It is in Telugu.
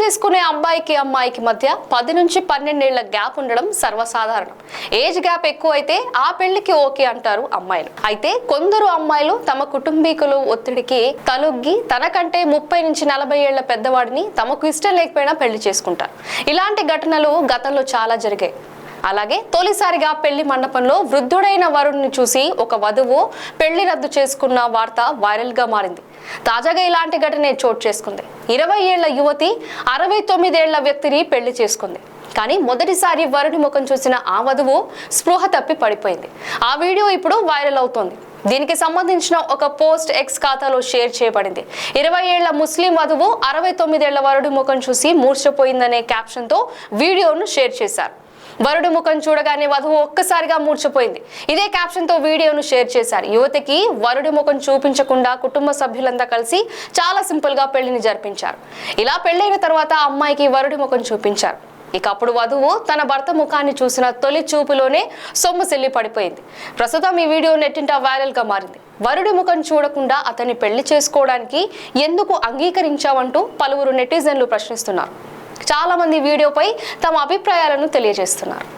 చేసుకునే అబ్బాయికి అమ్మాయికి మధ్య పది నుంచి పన్నెండేళ్ళ గ్యాప్ ఉండడం సర్వసాధారణం. ఏజ్ గ్యాప్ ఎక్కువ అయితే ఆ పెళ్ళికి ఓకే అంటారు అమ్మాయిలు. అయితే కొందరు అమ్మాయిలు తమ కుటుంబీకులు ఒత్తిడికి తలొగ్గి తనకంటే ముప్పై నుంచి నలభై ఏళ్ళ పెద్దవాడిని తమకు ఇష్టం లేకపోయినా పెళ్ళి చేసుకుంటారు. ఇలాంటి ఘటనలు గతంలో చాలా జరిగాయి. అలాగే తొలిసారిగా పెళ్ళి మండపంలో వృద్ధుడైన వరుణ్ణి చూసి ఒక వధువు పెళ్ళి రద్దు చేసుకున్న వార్త వైరల్గా మారింది. తాజాగా ఇలాంటి ఘటనే చోటు చేసుకుంది. ఇరవై ఏళ్ళ యువతి అరవై తొమ్మిదేళ్ళ వ్యక్తిని పెళ్ళి చేసుకుంది. కానీ మొదటిసారి వరుణి ముఖం చూసిన ఆ వధువు స్పృహ తప్పి పడిపోయింది. ఆ వీడియో ఇప్పుడు వైరల్ అవుతోంది. దీనికి సంబంధించిన ఒక పోస్ట్ ఎక్స్ ఖాతాలో షేర్ చేయబడింది. ఇరవై ఏళ్ళ ముస్లిం వధువు అరవై తొమ్మిదేళ్ళ వరుడి ముఖం చూసి మూర్చపోయిందనే క్యాప్షన్తో వీడియోను షేర్ చేశారు. వరుడు ముఖం చూడగానే వధువు ఒక్కసారిగా మూర్చిపోయింది ఇదే క్యాప్షన్తో వీడియోను షేర్ చేశారు. యువతికి వరుడి ముఖం చూపించకుండా కుటుంబ సభ్యులంతా కలిసి చాలా సింపుల్గా పెళ్ళిని జరిపించారు. ఇలా పెళ్ళైన తర్వాత అమ్మాయికి వరుడి ముఖం చూపించారు. ఇక అప్పుడు వధువు తన భర్త ముఖాన్ని చూసిన తొలి చూపులోనే సొమ్ము సెల్లి పడిపోయింది. ప్రస్తుతం ఈ వీడియో నెట్టింట వైరల్గా మారింది. వరుడి ముఖం చూడకుండా అతన్ని పెళ్ళి చేసుకోవడానికి ఎందుకు అంగీకరించావంటూ పలువురు నెటిజన్లు ప్రశ్నిస్తున్నారు. చాలా మంది వీడియోపై తమ అభిప్రాయాలను తెలియజేస్తున్నారు.